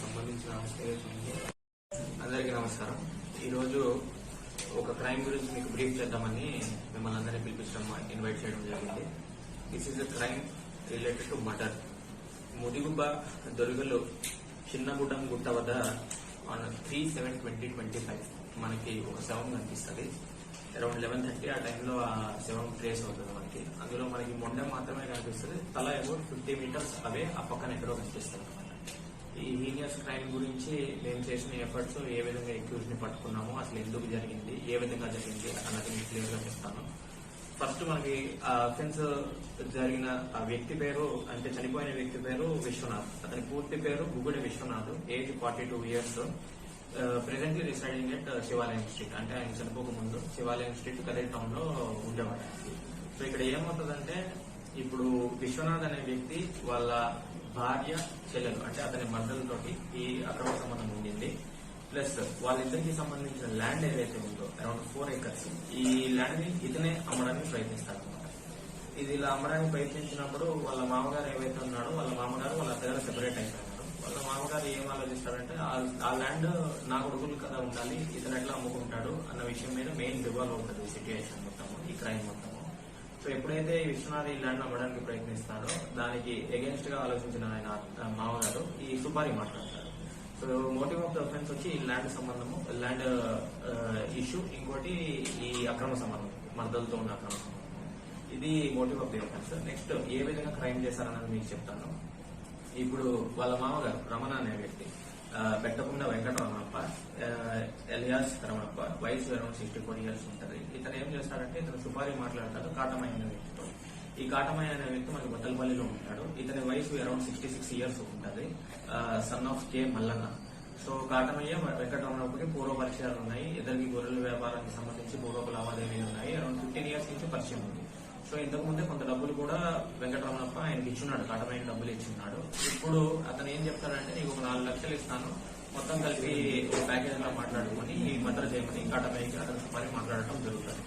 సంబంధించిన అందరికీ నమస్కారం. ఈరోజు ఒక క్రైమ్ గురించి మీకు బ్రీఫ్ చేద్దామని మిమ్మల్ని అందరినీ పిలిపించడం ఇన్వైట్ చేయడం జరిగింది. This is the crime related to murder Mudigubba చిన్న చిన్నగుడ్డం గుట్ట వద్ద on three seven twenty twenty five మనకి ఒక శవం కనిపిస్తుంది. అరౌండ్ లెవెన్ థర్టీ ఆ టైంలో ఆ శవం ట్రేస్ అవుతుంది మనకి. అందులో మనకి మొండ మాత్రమే కనిపిస్తుంది. తల అబౌట్ ఫిఫ్టీ మీటర్స్ అవే ఆ పక్కన ఎక్కడో కనిపిస్తుంది అనమాట ఈ హీనియస్ క్రైమ్ గురించి మేము చేసిన ఎఫర్ట్స్ ఏ విధంగా ఎక్యూజ్ని పట్టుకున్నాము అసలు ఎందుకు జరిగింది ఏ విధంగా జరిగింది అన్నది మీకు క్లియర్గా చెప్తాను. ఫస్ట్ మనకి ఆ అఫెన్స్ జరిగిన ఆ వ్యక్తి పేరు అంటే చనిపోయిన వ్యక్తి పేరు విశ్వనాథ్. అతని పూర్తి పేరు Gugudi Viswanath age forty two years. Presently residing at Sivalayam street అంటే ఆయన చనిపోక ముందు శివాలయం స్ట్రీట్ కదే టౌన్లో ఉండేవాడు సో ఇక్కడ ఏమవుతుందంటే ఇప్పుడు విశ్వనాథ్ అనే వ్యక్తి వాళ్ళ భార్య చెల్లెలు అంటే అతని మర్దలతోటి ఈ అక్రమ సంబంధం ఉండింది. ప్లస్ వాళ్ళిద్దరికి సంబంధించిన ల్యాండ్ ఏదైతే ఉందో అరౌండ్ ఫోర్ ఏకర్స్ ఈ ల్యాండ్ని ఇతనే అమ్మడానికి ప్రయత్నిస్తారు అనమాట ఇది ఇలా అమ్మడానికి ప్రయత్నించినప్పుడు వాళ్ళ మామగారు ఏవైతే ఉన్నాడో వాళ్ళ మామగారు వాళ్ళ అత్తగారు సెపరేట్ అయిపోయినారు వాళ్ళ మామగారు ఏం ఆలోచిస్తారంటే ఆ- ఆ ల్యాండ్ నా కొడుకులు కదా ఉండాలి ఇతను ఎట్లా అమ్ముకుంటాడు అన్న విషయం మీద మెయిన్ రివాల్వ్ అవుతుంది సిచ్యువేషన్ మొత్తము ఈ క్రైమ్ మొత్తము. సో ఎప్పుడైతే విశ్వనాథ్ ఈ ల్యాండ్ అమ్మడానికి ప్రయత్నిస్తారో దానికి ఎగెన్స్ట్గా ఆలోచించిన ఆయన మామగారు ఈ సుపారి మాట్లాడతారు. So motive of the offence వచ్చి ఈ ల్యాండ్ సంబంధము ల్యాండ్ ఇష్యూ uh, ఇంకోటి ఈ అక్రమ సంబంధం మర్దలతో ఉన్న అక్రమ సంబంధం. ఇది motive of the offence next ఏ విధంగా క్రైమ్ చేశారన్నది మీకు చెప్తాను. ఇప్పుడు వాళ్ళ మామగారు రమణ అనే వ్యక్తి పెట్టకుండా వెంకటరమణప్ప రమణప్ప ఎలియాస్ రమణప్ప వయసు అరౌండ్ సిక్స్టీ ఫోర్ ఇయర్స్ ఉంటుంది. ఇతను ఏం చేస్తాడంటే ఇతను సుపారీ మాట్లాడతాడు కాటమైన వ్యక్తి. ఈ కాటమయ్య అనే వ్యక్తి మనకి బద్దలపల్లిలో ఉంటాడు. ఇతని వయసు అరౌండ్ సిక్స్టీ సిక్స్ ఇయర్స్ ఉంటుంది son of K Mallanna. So Katamayya వెంకటరమణప్పకి పూర్వ పరిచయాలు ఉన్నాయి. ఇద్దరికి గొర్రెల వ్యాపారానికి సంబంధించి పూర్వపు లావాదేవీలు ఉన్నాయి. అరౌండ్ ఫిఫ్టీన్ ఇయర్స్ నుంచి పరిచయం ఉంది. సో ఇంతకు ముందే కొంత డబ్బులు కూడా వెంకటరమణప్ప ఆయనకి ఇచ్చున్నాడు. కాటమయ్య డబ్బులు ఇచ్చున్నాడు. ఇప్పుడు అతను ఏం చెప్తాడంటే నీకు ఒక నాలుగు లక్షలు ఇస్తాను. మొత్తం కలిపి ప్యాకేజ్ లా మాట్లాడుకొని ఈ మద్ర చేయమని కాటమయ్యకి అతను పని మాట్లాడటం జరుగుతుంది.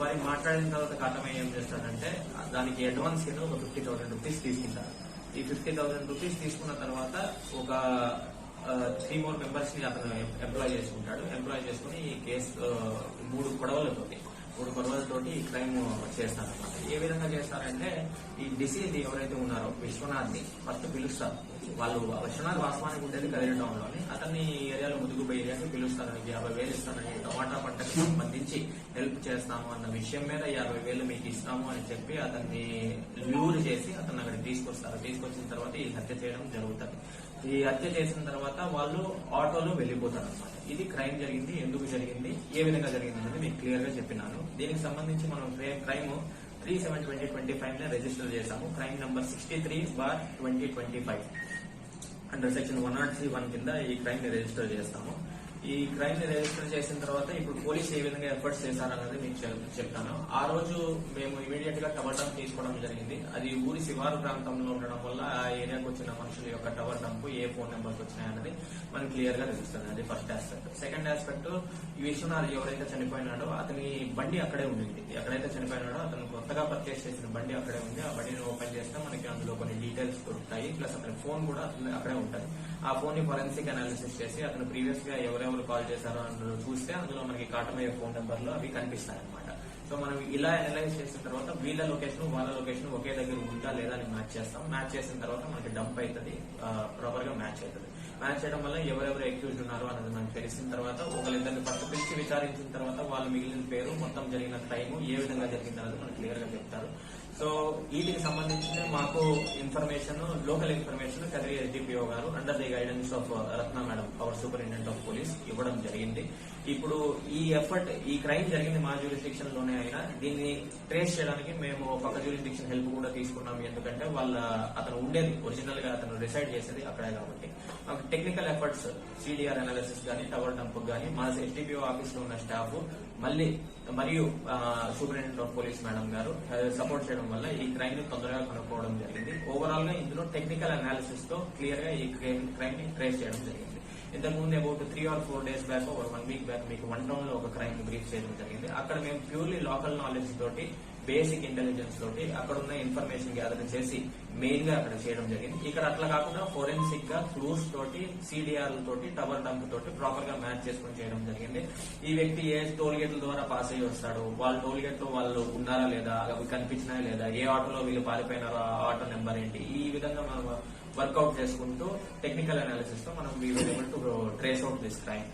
మరి మాట్లాడిన తర్వాత కాటమయ్య ఏం చేస్తారంటే దానికి అడ్వాన్స్ కింద ఒక ఫిఫ్టీ థౌసండ్ రూపీస్ తీసుకుంటారు. ఈ ఫిఫ్టీ థౌసండ్ రూపీస్ తీసుకున్న తర్వాత ఒక త్రీ మోర్ మెంబర్స్ని అతను ఎంప్లాయ్ చేసుకుంటాడు. ఎంప్లాయ్ చేసుకుని ఈ కేసు మూడు గొడవలతోటి మూడు గొడవలతోటి ఈ క్రైమ్ చేస్తారనమాట ఏ విధంగా చేస్తారంటే ఈ డిసీజ్ ఎవరైతే ఉన్నారో విశ్వనాథ్ని ఫస్ట్ పిలుస్తారు. వాళ్ళు విశ్వనాథ్ వాస్తవానికి ఉండేది కదిరి టౌన్లోని అతన్ని ఏరియాలో ముదుగుపోయి ఏరియాకి పిలుస్తారని యాభై వేలు ఇస్తానని టమాటా పంటకు సంబంధించి హెల్ప్ చేస్తాము అన్న విషయం మీద యాభై వేలు మీకు ఇస్తాము అని చెప్పి అతన్ని ల్యూర్ చేసి అతన్ని అక్కడికి తీసుకొస్తారు. తీసుకొచ్చిన తర్వాత ఈ హత్య చేయడం జరుగుతుంది. ఈ హత్య చేసిన తర్వాత వాళ్ళు ఆటోలో వెళ్ళిపోతారు అనమాట ఇది క్రైమ్ జరిగింది. ఎందుకు జరిగింది? ఏ విధంగా జరిగింది అనేది మీకు క్లియర్గా చెప్పినాను. దీనికి సంబంధించి మనం crime three seven twenty twenty five నే రిజిస్టర్ చేశాము. Crime number sixty three bar twenty twenty five. Under section one nought three one కింద ఈ క్రైమ్ని రిజిస్టర్ చేస్తాము. ఈ క్రైమ్ని రిజిస్టర్ చేసిన తర్వాత ఇప్పుడు పోలీస్ ఏ విధంగా ఎఫర్ట్స్ చేశారన్నది మీకు చెప్- చెప్తాను. ఆ రోజు మేము ఇమీడియట్గా టవర్ డంప్ తీసుకోవడం జరిగింది. అది ఊరి శివారు ప్రాంతంలో ఉండడం వల్ల ఆ ఏరియాకు వచ్చిన మనుషుల యొక్క టవర్ డంప్ ఏ ఫోన్ నెంబర్స్ వచ్చినాయన్నది మనకి క్లియర్గా తెలుస్తుంది. అది first aspect second aspect Viswanath ఎవరైతే చనిపోయినాడో అతని బండి అక్కడే ఉండింది. ఎక్కడైతే చనిపోయినాడో అతను కొత్తగా పర్చేస్ చేసిన బండి అక్కడే ఉంది. ఆ బండిని ఓపెన్ చేస్తే మనకి అందులో కొన్ని డీటెయిల్స్ దొరుకుతాయి. ప్లస్ అతని ఫోన్ కూడా అక్కడే ఉంటుంది. ఆ ఫోన్ని ఫరెన్సిక్ అనాలిసిస్ చేసి అతను ప్రీవియస్గా ఎవరెవరు కాల్ చేశారో అని చూస్తే అందులో మనకి కాటమయ్య ఫోన్ నెంబర్లో అవి కనిపిస్తాయి అనమాట సో మనం ఇలా అనలైజ్ చేసిన తర్వాత వీళ్ళ లొకేషన్ వాళ్ళ లొకేషన్ ఒకే దగ్గర ఉందా లేదా అని మ్యాచ్ చేస్తాం. మ్యాచ్ చేసిన తర్వాత మనకి డంప్ అవుతుంది ప్రాపర్గా మ్యాచ్ అవుతుంది. మ్యాచ్ చేయడం వల్ల ఎవరెవరు ఎక్యూజ్డ్ ఉన్నారో అనేది మనకు తెలిసిన తర్వాత ఒకరిద్దరిని పట్టు పిలిచి విచారించిన తర్వాత వాళ్ళు మిగిలిన పేరు మొత్తం జరిగిన టైము ఏ విధంగా జరిగింది అనేది మనకు క్లియర్గా చెప్తారు. సో వీటికి సంబంధించిన మాకు information local information Kadiri SDPO గారు under the guidance of Ratna madam power superintendent of police ఇవ్వడం జరిగింది. ఇప్పుడు ఈ ఎఫర్ట్ ఈ క్రైమ్ జరిగింది మా జ్యూరిస్డిక్షన్లోనే అయినా దీన్ని ట్రేస్ చేయడానికి మేము పక్క జ్యూరిస్డిక్షన్ హెల్ప్ కూడా తీసుకున్నాం. ఎందుకంటే వాళ్ళ అతను ఉండేది ఒరిజినల్గా అతను రిసైడ్ చేసేది అక్కడే కాబట్టి. మాకు టెక్నికల్ ఎఫర్ట్స్ సిడిఆర్ అనాలిసిస్ గానీ టవర్ డంప్ గానీ మా ఎస్డిపిఓ ఆఫీస్లో ఉన్న స్టాఫ్ మళ్ళీ మరియు సూపరింటెండెంట్ ఆఫ్ పోలీస్ మేడం గారు సపోర్ట్ చేయడం వల్ల ఈ క్రైమ్ని తొందరగా కనుక్కోవడం జరిగింది. ఓవరాల్గా ఇందులో టెక్నికల్ అనాలిసిస్తో క్లియర్గా ఈ క్రైమ్ని ట్రేస్ చేయడం జరిగింది. ఇంతకు ముందు about three or four days back ఒక వన్ వీక్ బ్యాక్ మీకు వన్ టౌన్లో ఒక క్రైమ్ బ్రీఫ్ చేయడం జరిగింది. అక్కడ మేము ప్యూర్లీ లోకల్ నాలెడ్జ్ తోటి బేసిక్ ఇంటెలిజెన్స్ తోటి అక్కడ ఉన్న ఇన్ఫర్మేషన్ గ్యాదర్ చేసి మెయిన్గా అక్కడ చేయడం జరిగింది. ఇక్కడ అట్లా కాకుండా ఫోరెన్సిక్గా క్లూస్ తోటి సిడిఆర్ తోటి టవర్ డంప్ తోటి ప్రాపర్గా మ్యాచ్ చేసుకొని చేయడం జరిగింది. ఈ వ్యక్తి ఏ టోల్ గేట్ల ద్వారా పాస్ అయ్యి వస్తాడు? వాళ్ళ టోల్ గేట్లో వాళ్ళు ఉన్నారా లేదా? అవి కనిపించినా లేదా? ఏ ఆటోలో వీళ్ళు పారిపోయినారో ఆ ఆటో నెంబర్ ఏంటి? ఈ విధంగా మనం వర్కౌట్ చేసుకుంటూ టెక్నికల్ అనాలిసిస్తో మనం we able to trace out this crime